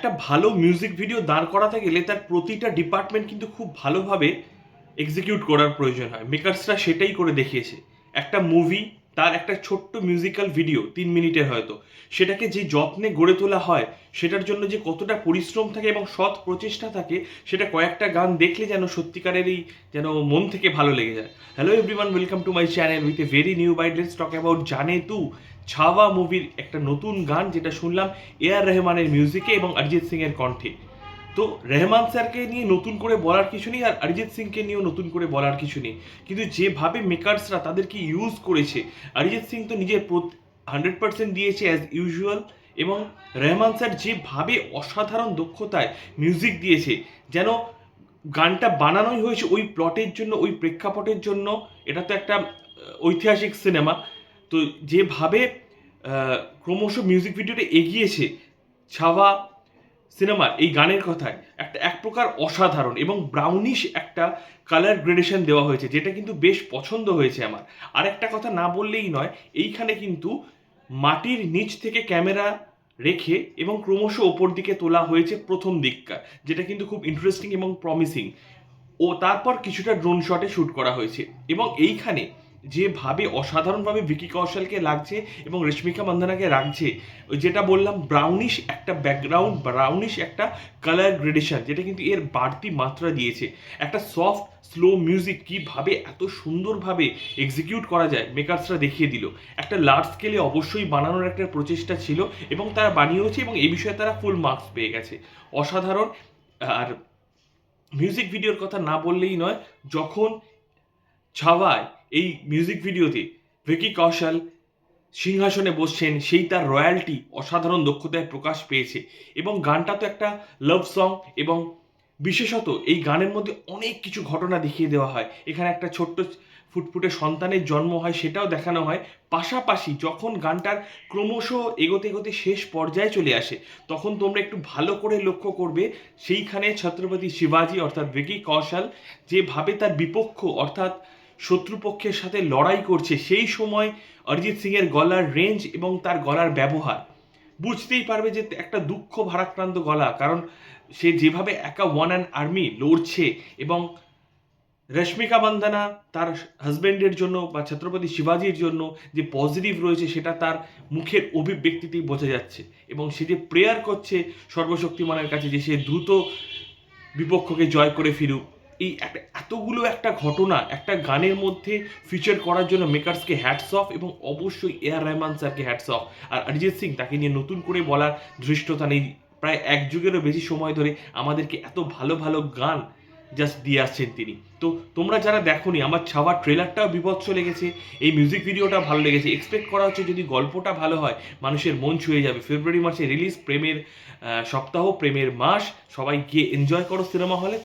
একটা ভালো music video দাঁড় করাতে গেলে তার প্রতিটা ডিপার্টমেন্ট কিন্তু খুব ভালোভাবে এক্সিকিউট করার প্রয়োজন হয়। মেকার্সরা সেটাই করে দেখিয়েছে। একটা মুভি তার একটা ছোট্ট মিউজিক্যাল ভিডিও তিন মিনিটের হয়তো। সেটাকে যে যত্নে গড়ে তোলা হয়, সেটার জন্য যে কতটা পরিশ্রম থাকে এবং সৎ প্রচেষ্টা থাকে, সেটা কয়েকটা গান দেখলে যেন সত্যিকারেরই যেন মন থেকে ভালো লেগে যায়। Hello everyone welcome to my channel with a very new bite let's talk about Jaane Tu Chhaava মুভির একটা নতুন গান, যেটা শুনলাম এ আর রহমানের মিউজিকে এবং অরিজিৎ সিংয়ের কণ্ঠে। তো রেহমান স্যারকে নিয়ে নতুন করে বলার কিছু নেই আর অরিজিৎ সিংকে নিয়েও নতুন করে বলার কিছু নেই। কিন্তু যেভাবে মেকার্সরা তাদেরকে ইউজ করেছে, অরিজিৎ সিং তো নিজের হান্ড্রেড পার্সেন্ট দিয়েছে অ্যাজ ইউজুয়াল এবং রেহমান স্যার যেভাবে অসাধারণ দক্ষতায় মিউজিক দিয়েছে, যেন গানটা বানানোই হয়েছে ওই প্লটের জন্য, ওই প্রেক্ষাপটের জন্য, এটা তো একটা ঐতিহাসিক সিনেমা তো যেভাবে ক্রমশ মিউজিক ভিডিওটা এগিয়েছে, ছাওয়া সিনেমার এই গানের কথায় একটা, এক প্রকার অসাধারণ এবং ব্রাউনিশ একটা কালার গ্রেডেশন দেওয়া হয়েছে, যেটা কিন্তু বেশ পছন্দ হয়েছে আমার। আর একটা কথা না বললেই নয়, এইখানে কিন্তু মাটির নিচ থেকে ক্যামেরা রেখে এবং ক্রমশ ওপর দিকে তোলা হয়েছে প্রথম দিককার যেটা কিন্তু খুব ইন্টারেস্টিং এবং প্রমিসিং ও, তারপর কিছুটা ড্রোন শটে শ্যুট করা হয়েছে এবং এইখানে যেভাবে অসাধারণভাবে ভিকি কৌশলকে লাগছে এবং রেশমিকা মন্দানাকে রাখছে যেটা বললাম ব্রাউনিশ একটা ব্যাকগ্রাউন্ড ব্রাউনিশ একটা কালার গ্রেডেশন যেটা কিন্তু এর বাড়তি মাত্রা দিয়েছে। একটা সফট স্লো মিউজিক কীভাবে এত সুন্দরভাবে এক্সিকিউট করা যায় মেকার্সরা দেখিয়ে দিল। একটা লার্জ স্কেলে অবশ্যই বানানোর একটা প্রচেষ্টা ছিল এবং তারা বানিয়েছে এবং এই বিষয়ে তারা ফুল মার্কস পেয়ে গেছে। অসাধারণ, আর মিউজিক ভিডিওর কথা না বললেই নয়, যখন ছাওয়ায় এই মিউজিক ভিডিওতে ভিকি কৌশল সিংহাসনে বসছেন, সেই তার রয়্যালটি অসাধারণ দক্ষতায় প্রকাশ পেয়েছে এবং গানটা তো একটা লাভ সং এবং বিশেষত এই গানের মধ্যে অনেক কিছু ঘটনা দেখিয়ে দেওয়া হয়। এখানে একটা ছোট্ট ফুটফুটে সন্তানের জন্ম হয়, সেটাও দেখানো হয়। পাশাপাশি যখন গানটার ক্রমশ এগোতে এগোতে শেষ পর্যায়ে চলে আসে, তখন তোমরা একটু ভালো করে লক্ষ্য করবে, সেইখানে ছত্রপতি শিবাজি অর্থাৎ ভিকি কৌশল যেভাবে তার বিপক্ষ অর্থাৎ শত্রুপক্ষের সাথে লড়াই করছে। সেই সময় অরিজিৎ সিংয়ের গলার রেঞ্জ এবং তার গলার ব্যবহার। বুঝতেই পারবে যে একটা দুঃখ ভারাক্রান্ত গলা, কারণ সে যেভাবে একা ওয়ান অ্যান্ড আর্মি লড়ছে এবং রশ্মিকা মান্দানা তার হাজব্যান্ডের জন্য বা ছত্রপতি শিবাজির জন্য যে পজিটিভ রয়েছে সেটা তার মুখের অভিব্যক্তিতেই বোঝা যাচ্ছে এবং সে যে প্রেয়ার করছে সর্বশক্তিমানের কাছে যে সে দ্রুত বিপক্ষকে জয় করে ফিরুক, এই একটা এতগুলো একটা ঘটনা, একটা গানের মধ্যে ফিচার করার জন্য মেকার্সকে হ্যাটস অফ এবং অবশ্যই এ আর রহমান স্যারকে হ্যাটস অফ আর অরিজিৎ সিং, তাকে নিয়ে নতুন করে বলার ধৃষ্টতা নেই। প্রায় এক যুগেরও বেশি সময় ধরে আমাদেরকে এত ভালো ভালো গান জাস্ট দিয়ে আসছেন তিনি। তো তোমরা যারা দেখোনি, আমার ছাওয়ার ট্রেলারটাও বিভৎস লেগেছে, এই মিউজিক ভিডিওটা ভালো লেগেছে। এক্সপেক্ট করা হচ্ছে যদি গল্পটা ভালো হয়, মানুষের মন ছুঁয়ে যাবে। ফেব্রুয়ারি মাসে রিলিজ প্রেমের সপ্তাহ, প্রেমের মাস, সবাই গিয়ে এনজয় করো সিনেমা হলে।